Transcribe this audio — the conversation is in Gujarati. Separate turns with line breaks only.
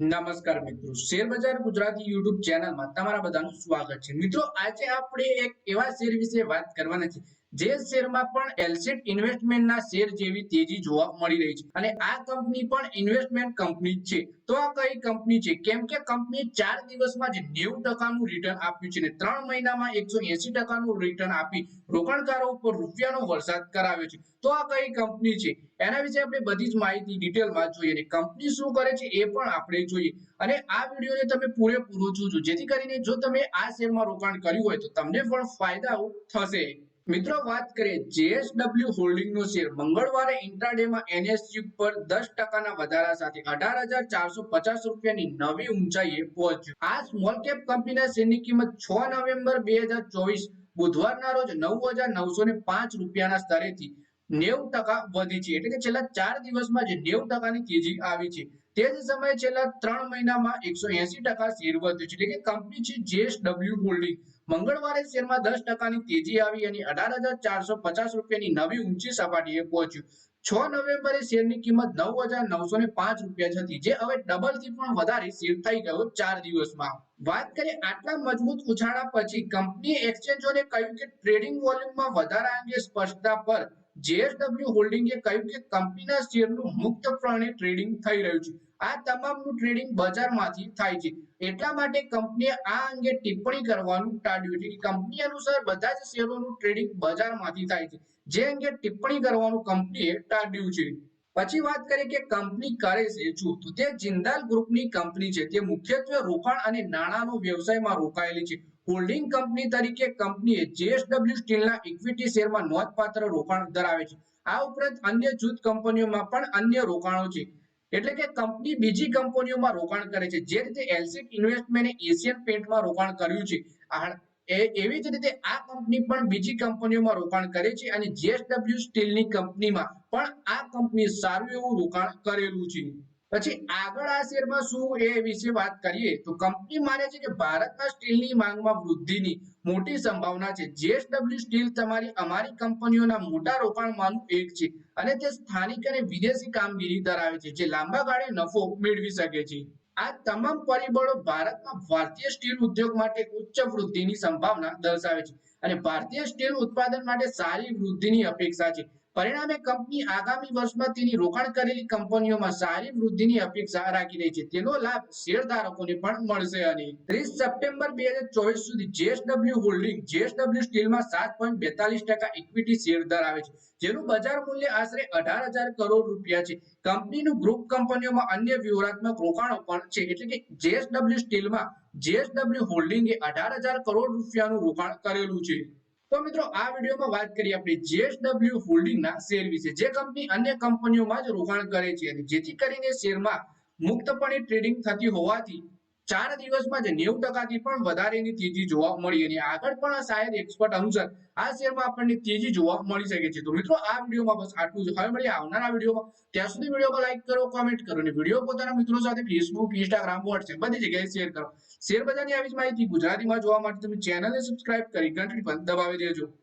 નમસ્કાર મિત્રો. શેર બજાર ગુજરાતી યુટ્યુબ ચેનલમાં તમારા બધાનું સ્વાગત છે. મિત્રો, આજે આપણે એક એવા શેર વિશે વાત કરવાના છે જે શેરમાં પણ એલસેટ ઇન્વેસ્ટમેન્ટના શેર જેવી તેજી જોવા મળી રહી છે. અને આ કંપની પણ ઇન્વેસ્ટમેન્ટ કંપની છે. તો આ કઈ કંપની છે? કેમ કે કંપની ચાર દિવસમાં જ નેવું ટકાનું રિટર્ન આપ્યું છે અને ત્રણ મહિનામાં એકસો એસી ટકાનું રિટર્ન આપી રોકાણકારો ઉપર રૂપિયાનો વરસાદ કરાવ્યો છે. તો આ કઈ કંપની છે? એના વિશે આપણે બધી જ માહિતી ડિટેલમાં જોઈએ અને કંપની શું કરે છે એ પણ આપણે જોઈએ. અને આ વિડીયોને તમે પૂરેપૂરો જોજો. જેથી કરીને જો તમે આ શેરમાં રોકાણ કર્યું હોય તો તમને પણ ફાયદાઓ થશે. મિત્રો, વાત કરીએ જેએસડબલ્યુ હોલ્ડિંગ નો શેર મંગળવારે ઇન્ટ્રાડેમાં એનએસજી પર દસ ટકાના વધારા સાથે અઢાર હજાર ચારસો પચાસ રૂપિયાની નવી ઊંચાઈએ પહોંચ્યું. આ સ્મોલ કેપ કંપનીના શેરની કિંમત છ નવેમ્બર બે હજાર ચોવીસ બુધવારના રોજ નવ હજાર નવસો ને પાંચ રૂપિયાના સ્તરેથી નેવું ટકા વધી છે. એટલે કે છેલ્લા ચાર દિવસમાં જે નેવું ટકાની તેજી આવી છે, તે જ સમયે છેલ્લા ત્રણ મહિનામાં એકસો એસી ટકા શેર વધ્યું છે. એટલે કે કંપની છે જેએસડબલ્યુ હોલ્ડિંગ મંગળવારે શેરમાં દસ ટકાની તેજી આવી અને અઢાર હજાર ચારસો પચાસ રૂપિયાની નવી ઊંચી સપાટીએ પહોંચ્યું. છ નવેમ્બરે શેરની કિંમત નવ હજાર નવસો ને પાંચ રૂપિયા હતી, જે હવે ડબલથી પણ વધારે શેર થઈ ગયો ચાર દિવસમાં. વાત કરીએ આટલા મજબૂત ઉછાળા પછી, કંપનીએ એક્સચેન્જોને કહ્યું કે ટ્રેડિંગ વોલ્યુમમાં વધારા અંગે સ્પષ્ટતા પર જેએસડબલ્યુ હોલ્ડિંગે કહ્યું કે કંપનીના શેરનું મુક્તપણે ટ્રેડિંગ થઈ રહ્યું છે. આ તમામનું ટ્રેડિંગ બજારમાંથી થાય છે. એટલા માટે કંપનીએ આ અંગે ટિપ્પણી કરવાનું ટાળ્યું છે કે કંપની અનુસાર બધા જ શેરોનું ટ્રેડિંગ બજારમાંથી થાય છે. જે અંગે ટિપ્પણી કરવાનું કંપનીએ ટાળ્યું છે. પછી વાત કરીએ કે કંપની કરે છે શું તો જિંદાલ ગ્રુપની કંપની છે. તે મુખ્યત્વે રોકાણ અને નાણાંનો વ્યવસાયમાં રોકાયેલી છે. હોલ્ડિંગ કંપની તરીકે કંપનીએ જેએસડબલ્યુ સ્ટીલના ઇક્વિટી શેરમાં નોંધપાત્ર રોકાણ ધરાવે છે. આ ઉપરાંત અન્ય જૂથ કંપનીઓમાં પણ અન્ય રોકાણો છે. એટલે કે કંપની બીજી કંપનીઓમાં રોકાણ કરે છે. જે રીતે એલસીટ ઇન્વેસ્ટમેન્ટે એશિયન પેન્ટમાં રોકાણ કર્યું છે. એવી જ રીતે આ કંપની પણ બીજી કંપનીઓમાં રોકાણ કરે છે અને જેએસડબલ્યુ સ્ટીલની કંપનીમાં પણ આ કંપની સારું એવું રોકાણ કરેલું છે. પછી આગળ આ શેરમાં શું એ વિશે વાત કરીએ તો કંપની માને છે કે ભારતમાં સ્ટીલની માંગમાં વૃદ્ધિની મોટી સંભાવના છે. જેએસડબલ્યુ સ્ટીલ તમારી અમારી કંપનીઓના મોટા રોકાણમાંનું એક છે અને તે સ્થાનિક અને વિદેશી કામગીરી ધરાવે છે, જે લાંબા ગાળે નફો મેળવી શકે છે. આ તમામ પરિબળો ભારતમાં ભારતીય સ્ટીલ ઉદ્યોગ માટે ઉચ્ચ વૃદ્ધિની સંભાવના દર્શાવે છે. અને ભારતીય સ્ટીલ ઉત્પાદન માટે સારી વૃદ્ધિની અપેક્ષા છે. પરિણામે કંપની આગામી વર્ષમાં તેની રોકાણ કરેલી કંપનીઓમાં સારી વૃદ્ધિની અપેક્ષા રાખી રહી છે. તેનો લાભ શેરધારકોને પણ મળશે અને ત્રીસ સપ્ટેમ્બર બે સુધી જેએસડબલ્યુ હોલ્ડિંગ, જેએસડબલ્યુ સ્ટીલમાં સાત પોઈન્ટ બેતાલીસ ટકા ઇક્વિટી શેર ધરાવે છે, જેનું બજાર મૂલ્ય આશરે અઢાર હજાર કરોડ રૂપિયા છે. કંપનીનું ગ્રુપ કંપનીઓમાં અન્ય વ્યૂહાત્મક રોકાણો પણ છે, એટલે કે જેએસડબલ્યુ સ્ટીલમાં જેએસડબલ્યુ હોલ્ડિંગે અઢાર હજાર કરોડ રૂપિયાનું રોકાણ કરેલું છે. તો મિત્રો, આ વિડીયોમાં વાત કરીએ આપણે જેએસડબલ્યુ હોલ્ડિંગના શેર વિશે, જે કંપની અન્ય કંપનીઓમાં જ રોકાણ કરે છે જેથી કરીને શેરમાં મુક્તપણે ટ્રેડિંગ થતી હોવાથી ચાર દિવસમાં જ નેવું ટકાથી પણ વધારેની તેજી જોવા મળી અને આગળ પણ શાયદ એક્સપર્ટ અનુસાર આ શેરમાં આપણને તેજી જોવા મળી શકે છે. તો મિત્રો, આ વિડીયોમાં બસ આટલું જ. હવે મળીએ આવનારા વિડીયોમાં. ત્યાં સુધી વિડીયોમાં લાઈક કરો કોમેન્ટ કરો અને વીડિયો પોતાના મિત્રો સાથે ફેસબુક ઇન્સ્ટાગ્રામ વોટ્સએપ બધી જગ્યાએ શેર કરો. શેર બજારની આવી જ માહિતી ગુજરાતીમાં જોવા માટે તમે ચેનલને સબસ્ક્રાઇબ કરી ઘંટડી પણ દબાવી દેજો.